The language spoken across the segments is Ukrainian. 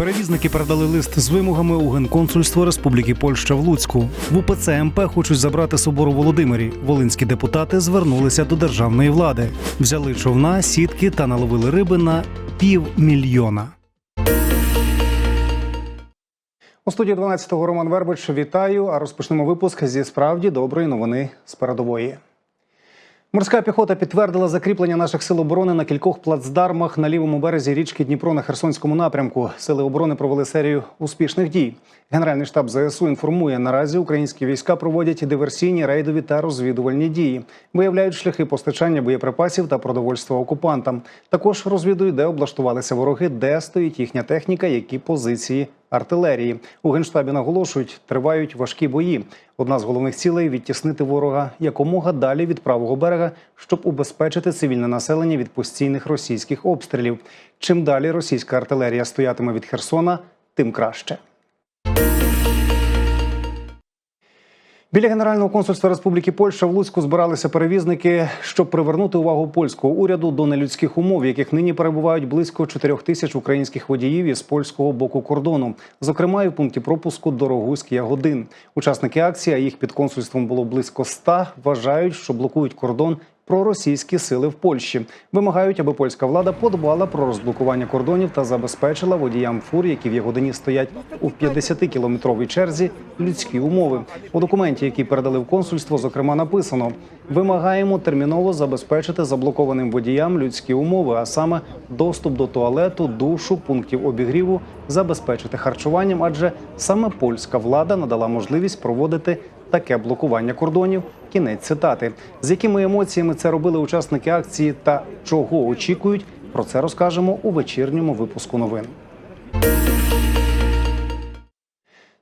Перевізники передали лист з вимогами у генконсульство Республіки Польща в Луцьку. В УПЦ МП хочуть забрати собор у Володимирі. Волинські депутати звернулися до державної влади, взяли човна, сітки та наловили риби на півмільйона. У студії 12-го Роман Вербич. Вітаю. А розпочнемо випуск зі справді доброї новини з передової. Морська піхота підтвердила закріплення наших сил оборони на кількох плацдармах на лівому березі річки Дніпро на Херсонському напрямку. Сили оборони провели серію успішних дій. Генеральний штаб ЗСУ інформує, наразі українські війська проводять диверсійні, рейдові та розвідувальні дії, виявляють шляхи постачання боєприпасів та продовольства окупантам. Також розвідують, де облаштувалися вороги, де стоїть їхня техніка, які позиції артилерії. У генштабі наголошують, тривають важкі бої. Одна з головних цілей відтіснити ворога якомога далі від правого берега, щоб убезпечити цивільне населення від постійних російських обстрілів. Чим далі російська артилерія стоятиме від Херсона, тим краще. Біля Генерального консульства Республіки Польща в Луцьку збиралися перевізники, щоб привернути увагу польського уряду до нелюдських умов, в яких нині перебувають близько 4 тисяч українських водіїв із польського боку кордону, зокрема і в пункті пропуску Дорогуськ Ягодин. Учасники акції, а їх під консульством було близько 100, вважають, що блокують кордон проросійські сили в Польщі. Вимагають, аби польська влада подбала про розблокування кордонів та забезпечила водіям фур, які в Ягодині стоять у 50-кілометровій черзі, людські умови. У документі, який передали в консульство, зокрема написано: вимагаємо терміново забезпечити заблокованим водіям людські умови, а саме доступ до туалету, душу, пунктів обігріву, забезпечити харчуванням, адже саме польська влада надала можливість проводити таке блокування кордонів. Кінець цитати. З якими емоціями це робили учасники акції та чого очікують, про це розкажемо у вечірньому випуску новин.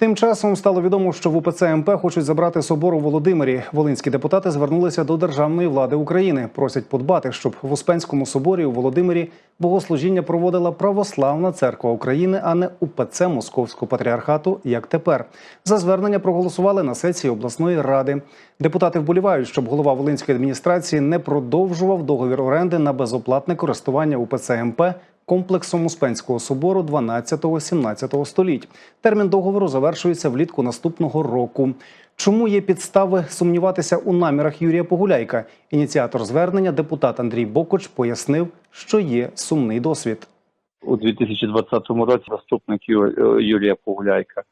Тим часом стало відомо, що в УПЦ МП хочуть забрати собор у Володимирі. Волинські депутати звернулися до державної влади України. Просять подбати, щоб в Успенському соборі у Володимирі богослужіння проводила православна церква України, а не УПЦ Московського патріархату, як тепер. За звернення проголосували на сесії обласної ради. Депутати вболівають, щоб голова Волинської адміністрації не продовжував договір оренди на безоплатне користування УПЦ МП комплексом Успенського собору 12-17 століть. Термін договору завершується влітку наступного року. Чому є підстави сумніватися у намірах Юрія Погуляйка? Ініціатор звернення, депутат Андрій Бокоч, пояснив, що є сумний досвід. у 2020 році заступник Юрія Погуляйка,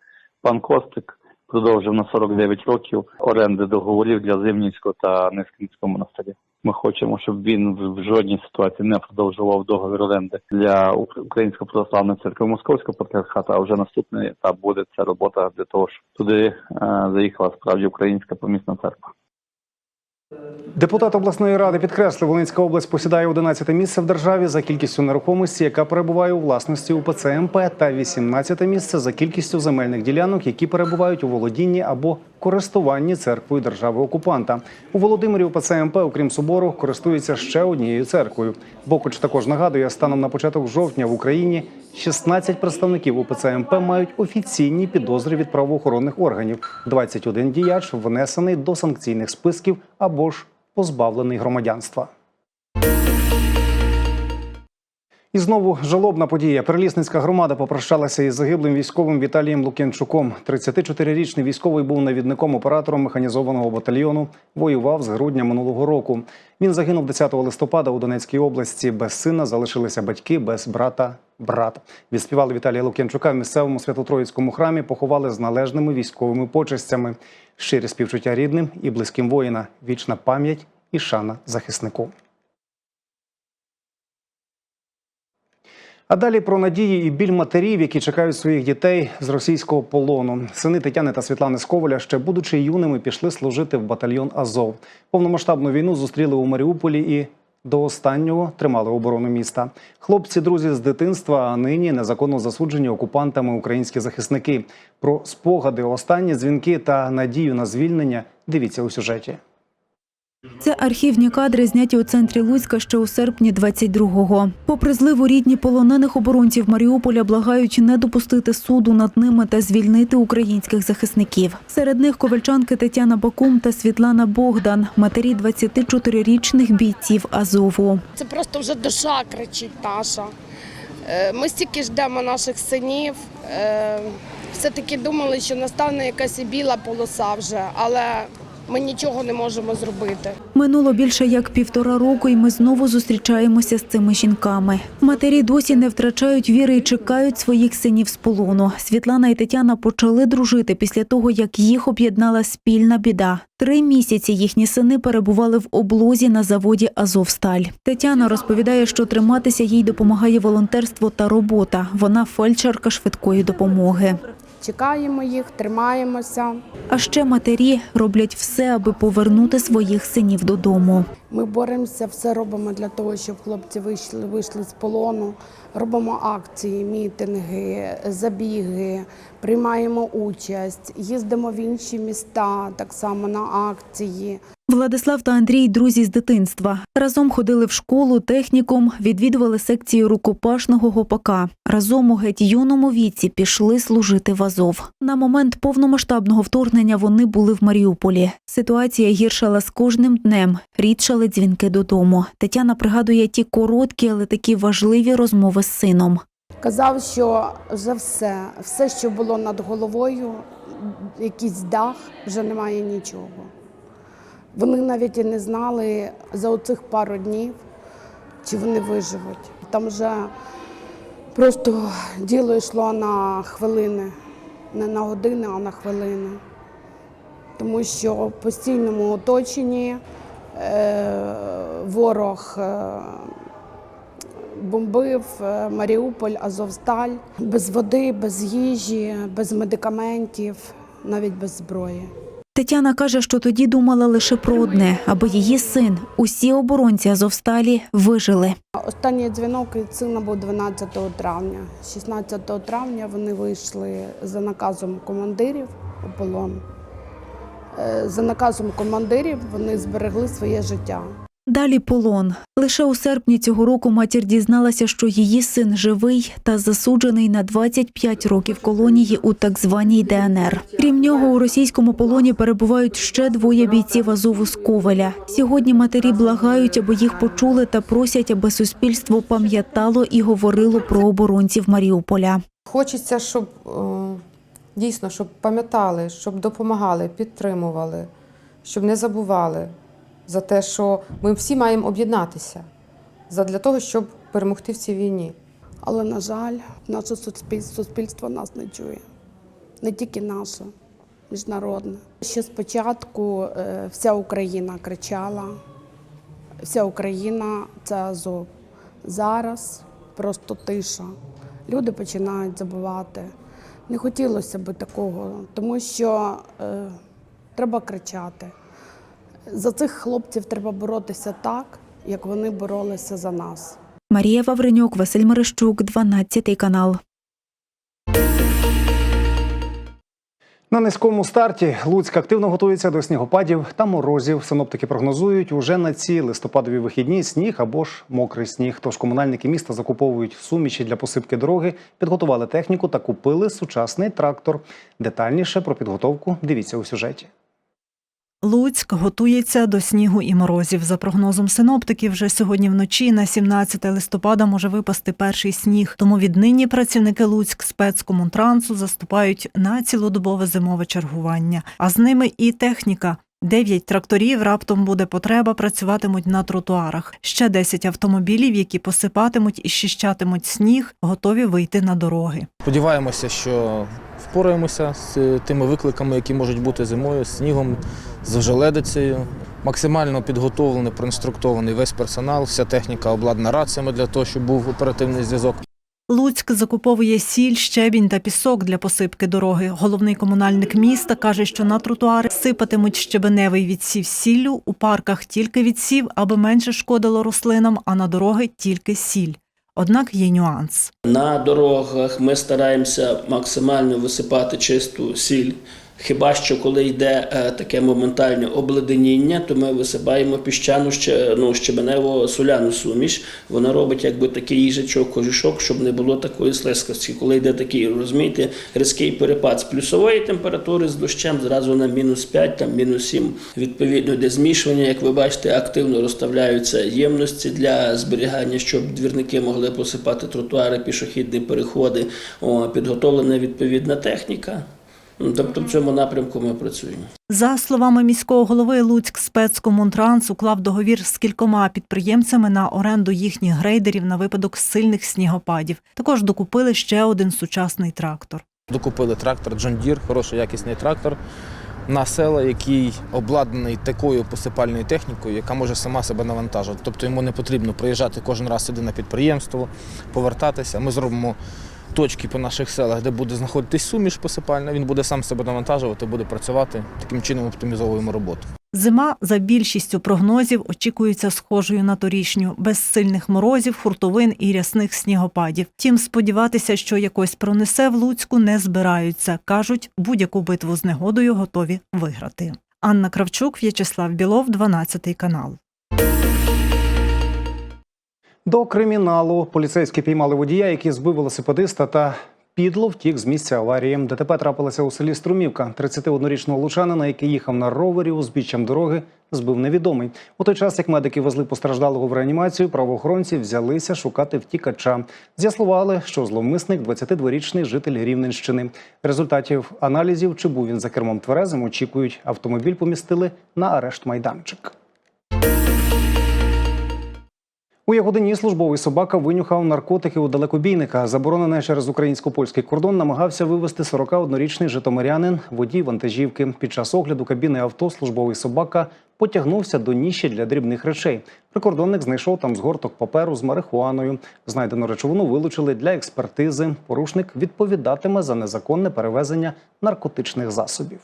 пан Костик, продовжив на 49 років оренди договорів для Зимнівського та Нескінського монастиря. Ми хочемо, щоб він в жодній ситуації не продовжував договір оренди для Ук- Української православної церкви Московського патріархата. А вже наступний етап буде ця робота для того, щоб туди е, заїхала справді українська помісна церква. Депутат обласної ради підкреслив, Волинська область посідає 11 місце в державі за кількістю нерухомості, яка перебуває у власності УПЦ МП, та 18 місце за кількістю земельних ділянок, які перебувають у володінні або користуванні церквою держави окупанта. У Володимирі УПЦ МП, окрім собору, користується ще однією церквою. Бокоч також нагадує, станом на початок жовтня в Україні 16 представників у ПЦМП мають офіційні підозри від правоохоронних органів. 21 діяч внесений до санкційних списків або ж позбавлений громадянства. І знову жалобна подія. Перелісницька громада попрощалася із загиблим військовим Віталієм Лук'янчуком. 34-річний військовий був навідником оператором механізованого батальйону. Воював з грудня минулого року. Він загинув 10 листопада у Донецькій області. Без сина залишилися батьки, без брата. Брат відспівали Віталія Лук'янчука в місцевому свято-троїцькому храмі. Поховали з належними військовими почестями. Щирі співчуття рідним і близьким воїна. Вічна пам'ять і шана захиснику. А далі про надії і біль матерів, які чекають своїх дітей з російського полону. Сини Тетяни та Світлани Сковаля, ще будучи юними, пішли служити в батальйон Азов. Повномасштабну війну зустріли у Маріуполі і до останнього тримали оборону міста. Хлопці, друзі з дитинства, а нині незаконно засуджені окупантами українські захисники. Про спогади, останні дзвінки та надію на звільнення. Дивіться у сюжеті. Це архівні кадри, зняті у центрі Луцька ще у серпні 22-го. Попри зливу рідні полонених оборонців Маріуполя благають не допустити суду над ними та звільнити українських захисників. Серед них ковальчанки Тетяна Бакум та Світлана Богдан, матері 24-річних бійців Азову. Це просто вже душа кричить наша. Е, Ми стільки ждемо наших синів. Е, Все-таки думали, що настане якась і біла полоса вже, але ми нічого не можемо зробити. Минуло більше як півтора року, і ми знову зустрічаємося з цими жінками. Матері досі не втрачають віри і чекають своїх синів з полону. Світлана і Тетяна почали дружити після того, як їх об'єднала спільна біда. Три місяці їхні сини перебували в облозі на заводі Азовсталь. Тетяна розповідає, що триматися їй допомагає волонтерство та робота. Вона фельдшерка швидкої допомоги. Чекаємо їх, тримаємося. А ще матері роблять все, аби повернути своїх синів додому. Ми боремося, все робимо для того, щоб хлопці вийшли, вийшли з полону. Робимо акції, мітинги, забіги, приймаємо участь, їздимо в інші міста так само на акції. Владислав та Андрій друзі з дитинства. Разом ходили в школу, технікум, відвідували секцію рукопашного гопака. Разом у геть юному віці пішли служити в Азов. На момент повномасштабного вторгнення вони були в Маріуполі. Ситуація гіршала з кожним днем. Рідшали дзвінки додому. Тетяна пригадує ті короткі, але такі важливі розмови з сином. Казав, що вже все, все, що було над головою, якийсь дах, вже немає нічого. Вони навіть і не знали за оцих пару днів, чи вони виживуть. Там вже просто діло йшло на хвилини, не на години, а на хвилини. Тому що в постійному оточенні е, ворог е, бомбив е, Маріуполь, Азовсталь без води, без їжі, без медикаментів, навіть без зброї. Тетяна каже, що тоді думала лише про одне, аби її син, усі оборонці Азовсталі вижили. Останній дзвінок від сина був 12 травня. 16 травня вони вийшли за наказом командирів у полон. Е, За наказом командирів вони зберегли своє життя. Далі полон. Лише у серпні цього року матір дізналася, що її син живий та засуджений на 25 років колонії у так званій ДНР. Крім нього, у російському полоні перебувають ще двоє бійців Азову з Ковеля. Сьогодні матері благають, аби їх почули та просять, аби суспільство пам'ятало і говорило про оборонців Маріуполя. Хочеться, щоб е, дійсно, щоб пам'ятали, щоб допомагали, підтримували, щоб не забували за те, що ми всі маємо об'єднатися для того, щоб перемогти в цій війні. Але, на жаль, наше суспільство, нас не чує. Не тільки наше, міжнародне. Ще спочатку е, вся Україна кричала, вся Україна це Азов. Зараз просто тиша. Люди починають забувати. Не хотілося б такого, тому що е, треба кричати. За цих хлопців треба боротися так, як вони боролися за нас. Марія Вавренюк, Василь Мерещук, 12 канал. На низькому старті Луцьк активно готується до снігопадів та морозів. Синоптики прогнозують уже на ці листопадові вихідні сніг або ж мокрий сніг. Тож комунальники міста закуповують суміші для посипки дороги, підготували техніку та купили сучасний трактор. Детальніше про підготовку дивіться у сюжеті. Луцьк готується до снігу і морозів. За прогнозом синоптиків, вже сьогодні вночі на 17 листопада може випасти перший сніг. Тому віднині працівники Луцьк спецкомунтрансу заступають на цілодобове зимове чергування, а з ними і техніка. Дев'ять тракторів раптом буде потреба, працюватимуть на тротуарах. Ще 10 автомобілів, які посипатимуть і щищатимуть сніг, готові вийти на дороги. Сподіваємося, що впораємося з е, тими викликами, які можуть бути зимою, з снігом, з ожеледицею. Максимально підготовлений, проінструктований весь персонал, вся техніка обладнана раціями для того, щоб був оперативний зв'язок. Луцьк закуповує сіль, щебінь та пісок для посипки дороги. Головний комунальник міста каже, що на тротуари сипатимуть щебеневий відсів сіллю, у парках тільки відсів, аби менше шкодило рослинам, а на дороги тільки сіль. Однак є нюанс. На дорогах ми стараємося максимально висипати чисту сіль Хіба що коли йде е, таке моментальне обледеніння, то ми висипаємо піщану ну, щебенево соляну суміш. Вона робить якби такий їжачок, кожушок, щоб не було такої слизькості. Коли йде такий, розумієте, різкий перепад з плюсової температури з дощем зразу на мінус 5, там мінус 7. Відповідно, йде змішування, як ви бачите, активно розставляються ємності для зберігання, щоб двірники могли посипати тротуари, пішохідні переходи. О, підготовлена відповідна техніка. Ну, Тобто в цьому напрямку ми працюємо. За словами міського голови, Луцьк спецкомунтранс уклав договір з кількома підприємцями на оренду їхніх грейдерів на випадок сильних снігопадів. Також докупили ще один сучасний трактор. Докупили трактор John Deere, хороший якісний трактор на села, який обладнаний такою посипальною технікою, яка може сама себе навантажувати. Тобто йому не потрібно приїжджати кожен раз сюди на підприємство, повертатися. Ми зробимо точки по наших селах, де буде знаходитись суміш посипальна. Він буде сам себе навантажувати, буде працювати. Таким чином оптимізовуємо роботу. Зима за більшістю прогнозів очікується схожою на торішню, без сильних морозів, хуртовин і рясних снігопадів. Втім, сподіватися, що якось пронесе в Луцьку, не збираються. кажуть, будь-яку битву з негодою готові виграти. Анна Кравчук, В'ячеслав Білов, 12 канал. До криміналу поліцейські піймали водія, який збив велосипедиста та підло втік з місця аварії. ДТП трапилося у селі Струмівка. 31-річного лучанина, який їхав на ровері узбіччям дороги, збив невідомий. У той час, як медики везли постраждалого в реанімацію, правоохоронці взялися шукати втікача. З'ясували, що зловмисник 22-річний житель Рівненщини. Результатів аналізів, чи був він за кермом тверезим, очікують. Автомобіль помістили на арешт майданчик. У Ягодині службовий собака винюхав наркотики у далекобійника. Заборонене через українсько-польський кордон намагався вивезти 41-річний житомирянин водій вантажівки. Під час огляду кабіни авто службовий собака потягнувся до ніші для дрібних речей. Прикордонник знайшов там згорток паперу з марихуаною. Знайдену речовину вилучили для експертизи. Порушник відповідатиме за незаконне перевезення наркотичних засобів.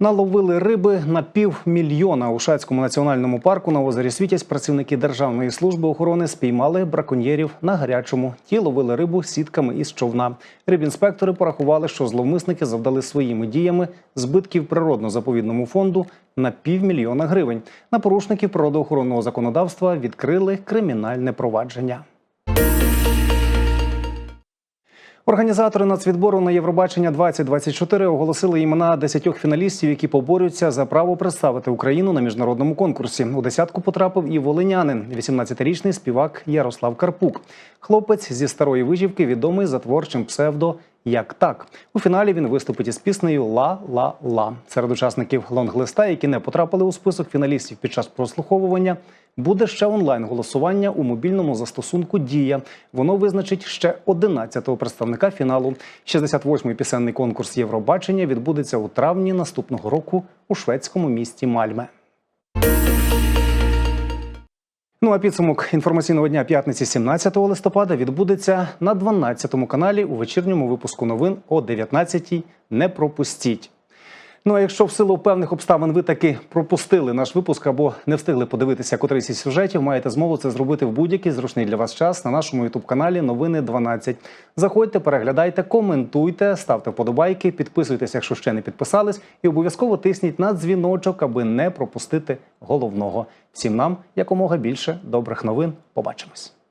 Наловили риби на півмільйона у Шацькому національному парку на озері Світязь. Працівники Державної служби охорони спіймали браконьєрів на гарячому. Ті ловили рибу сітками із човна. Рибінспектори порахували, що зловмисники завдали своїми діями збитків природно-заповідному фонду на півмільйона гривень. На порушників природоохоронного законодавства відкрили кримінальне провадження. Організатори нацвідбору на Євробачення 2024 оголосили імена 10 фіналістів, які поборються за право представити Україну на міжнародному конкурсі. У десятку потрапив і волинянин, 18-річний співак Ярослав Карпук. Хлопець зі старої вижівки відомий за творчим псевдо Як так у фіналі він виступить із піснею Ла ла ла серед учасників лонглиста, які не потрапили у список фіналістів під час прослуховування. Буде ще онлайн голосування у мобільному застосунку Дія. Воно визначить ще 11-го представника фіналу. 68-й пісенний конкурс Євробачення відбудеться у травні наступного року у шведському місті Мальме. Ну а підсумок інформаційного дня п'ятниці 17 листопада відбудеться на 12 каналі у вечірньому випуску новин о 19-й. Не пропустіть. Ну а якщо в силу певних обставин ви таки пропустили наш випуск або не встигли подивитися котрийсь із сюжетів, маєте змогу це зробити в будь-який зручний для вас час на нашому ютуб каналі Новини 12. Заходьте, переглядайте, коментуйте, ставте вподобайки, підписуйтесь, якщо ще не підписались, і обов'язково тисніть на дзвіночок, аби не пропустити головного. Всім нам якомога більше добрих новин. Побачимось.